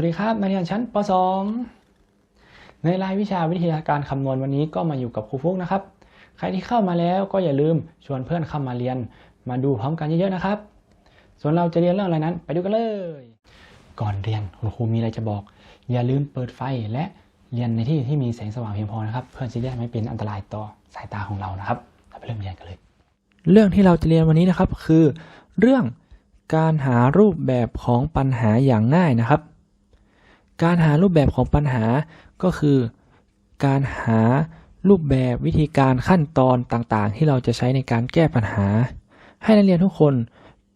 วัสดีครับ มาเรียนชั้นป .2 ในรายวิชาวิทยาการคำนวณวันนี้ก็มาอยู่กับครูฟุกนะครับ ใครที่เข้ามาแล้วก็อย่าลืมชวนเพื่อนเข้ามาเรียน มาดูพร้อมกันเยอะๆนะครับ ส่วนเราจะเรียนเรื่องอะไรนั้น ไปดูกันเลย ก่อนเรียนคุณครูมีอะไรจะบอก อย่าลืมเปิดไฟและเรียนในที่ที่มีแสงสว่างเพียงพอนะครับ เพื่อที่จะไม่เป็นอันตรายต่อสายตาของเรานะครับเราไปเริ่มเรียนกันเลย เรื่องที่เราจะเรียนวันนี้นะครับ คือ เรื่องการหารูปแบบของปัญหาอย่างง่ายนะครับ การหารูปแบบของปัญหาก็คือ การหารูปแบบวิธีการขั้นตอนต่างๆ ที่เราจะใช้ในการแก้ปัญหา ให้นักเรียนทุกคน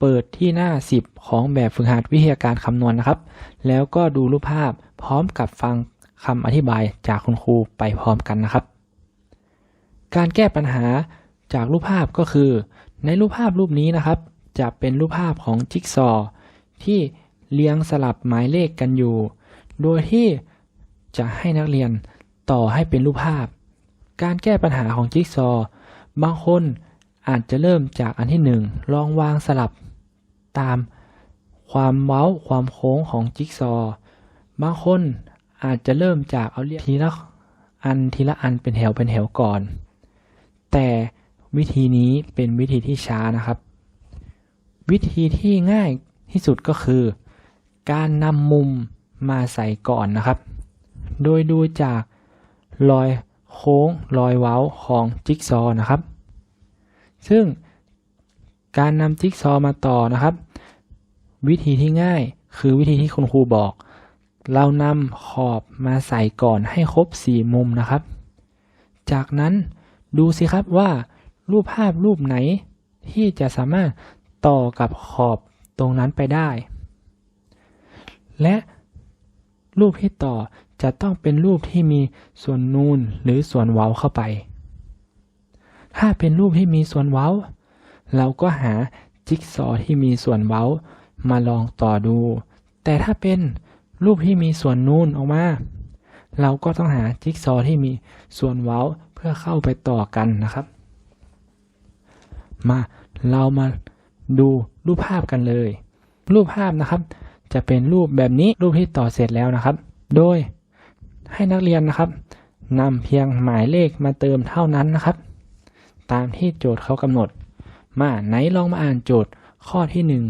เปิดที่หน้า 10 ของแบบฝึกหัดวิทยาการคำนวณนะครับ แล้วก็ดูรูปภาพพร้อมกับฟังคำอธิบายจากคุณครูไปพร้อมกันนะครับ การแก้ปัญหาจากรูปภาพก็คือ ในรูปภาพรูปนี้นะครับ จะเป็นรูปภาพของจิ๊กซอว์ที่เรียงสลับหมายเลขกันอยู่ โดยที่จะให้นักเรียนต่อให้เป็นรูปภาพ การแก้ปัญหาของจิ๊กซอว์บางคนอาจจะเริ่มจากอันที่หนึ่งลองวางสลับ ตามความเว้าความโค้งของจิ๊กซอว์บางคนอาจจะเริ่มจากเอาเรียงทีละอันทีละอันเป็นแถวเป็นแถวก่อน แต่วิธีนี้เป็นวิธีที่ช้านะครับ วิธีที่ง่ายที่สุดก็คือ การนำมุม มาใส่ก่อนนะครับ โดยดูจากรอยโค้งรอยเว้าของจิ๊กซอว์นะครับ ซึ่งการนำจิ๊กซอว์มาต่อนะครับ วิธีที่ง่ายคือวิธีที่คุณครูบอก เรานำขอบมาใส่ก่อนให้ครบ 4 มุมนะครับ จากนั้นดูสิครับว่า รูปภาพรูปไหนที่จะสามารถต่อกับขอบตรงนั้นไปได้ และ รูปที่ต่อจะต้องเป็นรูปที่มีส่วนนูนหรือส่วนเว้าเข้าไป ถ้าเป็นรูปที่มีส่วนเว้า เราก็หาจิ๊กซอว์ที่มีส่วนเว้ามาลองต่อดู แต่ถ้าเป็นรูปที่มีส่วนนูนออกมา เราก็ต้องหาจิ๊กซอว์ที่มีส่วนเว้าเพื่อเข้าไปต่อกันนะครับ มาเรามาดูรูปภาพกันเลย รูปภาพนะครับ จะเป็นรูปแบบนี้รูปที่ต่อเสร็จแล้วนะครับ โดยให้นักเรียนนะครับนำเพียงหมายเลขมาเติมเท่านั้นนะครับ ตามที่โจทย์เขากำหนด มาไหนลองมาอ่านโจทย์ข้อที่หนึ่ง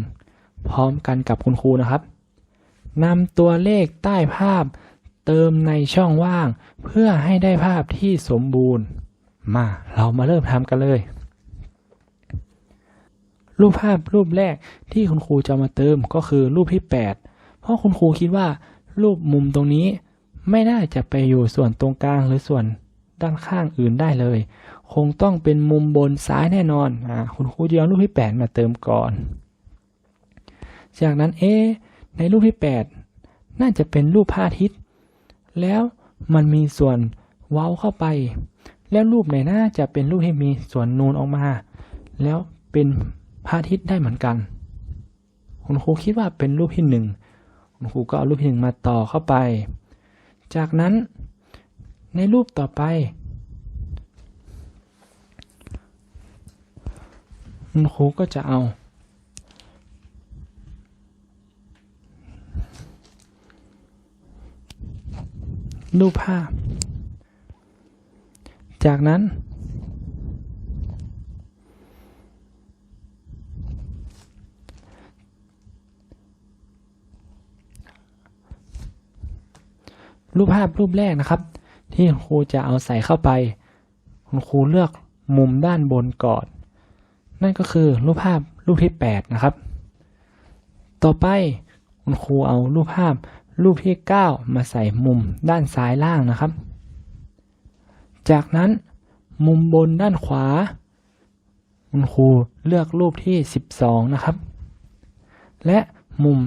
พร้อมกันกับคุณครูนะครับนำตัวเลขใต้ภาพ เติมในช่องว่าง เพื่อให้ได้ภาพที่สมบูรณ์ มาเรามาเริ่มทำกันเลย รูปภาพรูปแรกที่คุณครูจะมาเติมก็คือรูปที่ 8 เพราะคุณครูคิดว่า รูปมุมตรงนี้ ไม่น่าจะไปอยู่ส่วนตรงกลางหรือส่วนด้านข้างอื่นได้เลย คงต้องเป็นมุมบนซ้ายแน่นอนอ่าคุณครูจะเอารูปที่ 8 มาเติมก่อน จากนั้นเอในรูปที่ 8 น่าจะเป็นรูปพระอาทิตย์ แล้วมันมีส่วนเว้าเข้าไป แล้วรูปไหนน่าจะเป็นรูปที่มีส่วนนูนออกมา แล้วเป็น พระอาทิตย์ได้เหมือนกัน คุณครูคิดว่าเป็นรูปที่หนึ่งคุณครูก็เอารูปที่หนึ่งมาต่อเข้าไป จากนั้นในรูปต่อไปคุณครูก็จะเอา รูปภาพ จากนั้น รูปภาพรูปแรกนะครับ ที่ครูจะเอาใส่เข้าไป คุณครูเลือกมุมด้านบนก่อน นั่นก็คือรูปภาพรูปที่ 8 นะครับ ต่อไปคุณครูเอารูปภาพรูปที่ 9 มาใส่มุมด้านซ้ายล่างนะครับ จากนั้นมุมบนด้านขวา คุณครูเลือกรูปที่ 12 นะครับ และมุม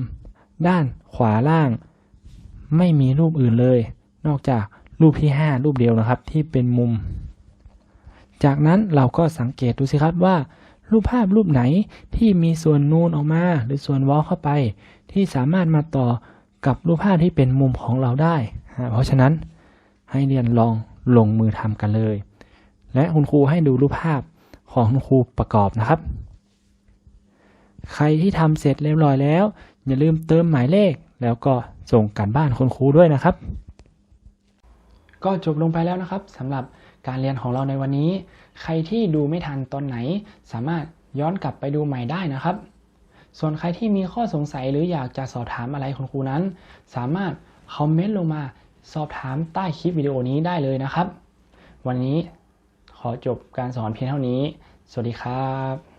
ด้านขวาล่าง ไม่มีรูปอื่นเลย นอกจากรูปที่ 5 รูปเดียวนะครับ ที่เป็นมุม จากนั้นเราก็สังเกตดูสิครับว่า รูปภาพรูปไหนที่มีส่วนนูนออกมา หรือส่วนวอลเข้าไป ที่สามารถมาต่อกับรูปภาพที่เป็นมุมของเราได้ เพราะฉะนั้นให้เรียนลองลงมือทำกันเลย และคุณครูให้ดูรูปภาพของคุณครูประกอบนะครับ ใครที่ทำเสร็จเรียบร้อยแล้ว อย่าลืมเติมหมายเลขแล้วก็ ส่งการบ้านคุณครูด้วยนะครับ ก็จบลงไปแล้วนะครับสำหรับการเรียนของเราในวันนี้ ใครที่ดูไม่ทันตอนไหน สามารถย้อนกลับไปดูใหม่ได้นะครับ ส่วนใครที่มีข้อสงสัยหรืออยากจะสอบถามอะไรคุณครูนั้น สามารถคอมเมนต์ลงมาสอบถามใต้คลิปวิดีโอนี้ได้เลยนะครับ วันนี้ขอจบการสอนเพียงเท่านี้ สวัสดีครับ